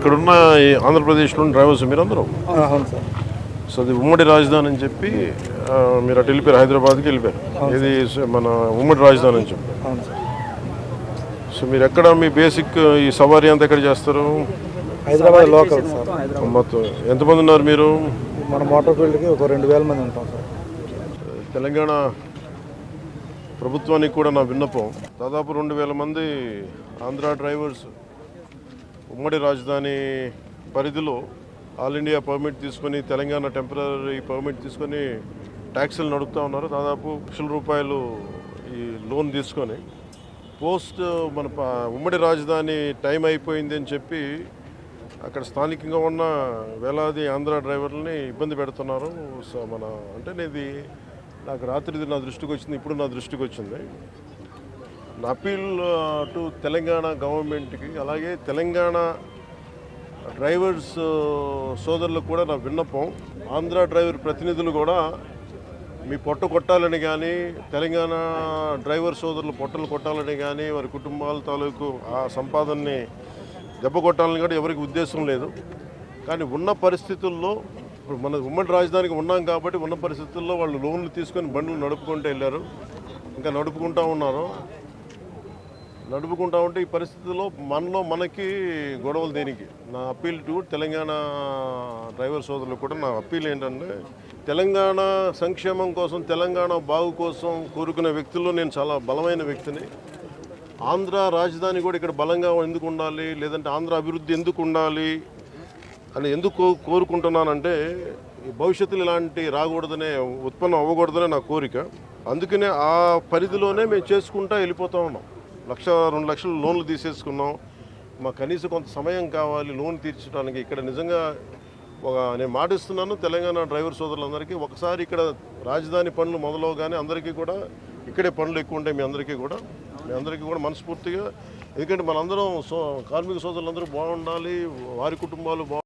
ఇక్కడున్న ఈ ఆంధ్రప్రదేశ్లో డ్రైవర్స్ మీరందరూ? సో అది ఉమ్మడి రాజధాని అని చెప్పి మీరు అటు వెళ్ళిపోయారు హైదరాబాద్కి వెళ్ళిపోయారు. ఇది మన ఉమ్మడి రాజధాని అని చెప్పి. సో మీరు ఎక్కడ మీ బేసిక్ ఈ సవారీ అంతా ఎక్కడ చేస్తారు? హైదరాబాద్ లోకల్ మొత్తం ఎంతమంది ఉన్నారు మీరు? మన మోటార్ ఫీల్డ్కి ఒక రెండు వేల మంది ఉంటాం సార్. తెలంగాణ ప్రభుత్వానికి కూడా నా విన్నపం దాదాపు రెండు వేల మంది ఆంధ్ర డ్రైవర్స్ ఉమ్మడి రాజధాని పరిధిలో ఆల్ ఇండియా పర్మిట్ తీసుకొని తెలంగాణ టెంపరీ పర్మిట్ తీసుకొని ట్యాక్సీలు నడుపుతూ ఉన్నారు. దాదాపు లక్షల రూపాయలు ఈ లోన్ తీసుకొని పోస్ట్ మన ఉమ్మడి రాజధాని టైం అయిపోయింది అని చెప్పి అక్కడ స్థానికంగా ఉన్న వేలాది ఆంధ్ర డ్రైవర్లని ఇబ్బంది పెడుతున్నారు. సో మన అంటే ఇది నాకు రాత్రిది నా దృష్టికి వచ్చింది ఇప్పుడు నా దృష్టికి వచ్చింది. అపీల్ టు తెలంగాణ గవర్నమెంట్కి అలాగే తెలంగాణ డ్రైవర్స్ సోదరులకు కూడా నా విన్నపం. ఆంధ్ర డ్రైవర్ ప్రతినిధులు కూడా మీ పొట్ట కొట్టాలని కానీ తెలంగాణ డ్రైవర్ సోదరులు పొట్టలు కొట్టాలని కానీ వారి కుటుంబాల తాలూకు ఆ సంపాదనని దెబ్బ కొట్టాలని కూడా ఎవరికి ఉద్దేశం లేదు. కానీ ఉన్న పరిస్థితుల్లో ఇప్పుడు మన ఉమ్మడి రాజధానికి ఉన్నాం కాబట్టి ఉన్న పరిస్థితుల్లో వాళ్ళు లోన్లు తీసుకొని బండ్లు నడుపుకుంటూ వెళ్ళారు. ఇంకా నడుపుకుంటూ ఉన్నారు. నడుపుకుంటా ఉంటే ఈ పరిస్థితుల్లో మనలో మనకి గొడవలు దేనికి? నా అప్పీల్ టు తెలంగాణ డ్రైవర్ సోదరులకు కూడా నా అప్పీల్ ఏంటంటే తెలంగాణ సంక్షేమం కోసం తెలంగాణ బాగు కోసం కోరుకునే వ్యక్తుల్లో నేను చాలా బలమైన వ్యక్తిని. ఆంధ్ర రాజధాని కూడా ఇక్కడ బలంగా ఎందుకు ఉండాలి? లేదంటే ఆంధ్ర అభివృద్ధి ఎందుకు ఉండాలి? అని ఎందుకు కోరుకుంటున్నానంటే ఈ భవిష్యత్తులో ఇలాంటి రాకూడదనే ఉత్పన్నం అవ్వకూడదనే నా కోరిక. అందుకనే ఆ పరిధిలోనే మేము చేసుకుంటా వెళ్ళిపోతూ ఉన్నాం. లక్ష రెండు లక్షలు లోన్లు తీసేసుకున్నాం. మాకు కనీసం కొంత సమయం కావాలి లోన్ తీర్చడానికి. ఇక్కడ నిజంగా ఒక నేను మాటిస్తున్నాను తెలంగాణ డ్రైవర్ సోదరులందరికీ. ఒకసారి ఇక్కడ రాజధాని పనులు మొదలవగానే అందరికీ కూడా ఇక్కడే పనులు ఎక్కువ ఉంటాయి మీ అందరికీ కూడా. మీ అందరికీ కూడా మనస్ఫూర్తిగా. ఎందుకంటే మనందరం సో కార్మిక సోదరులందరూ బాగుండాలి వారి కుటుంబాలు బాగు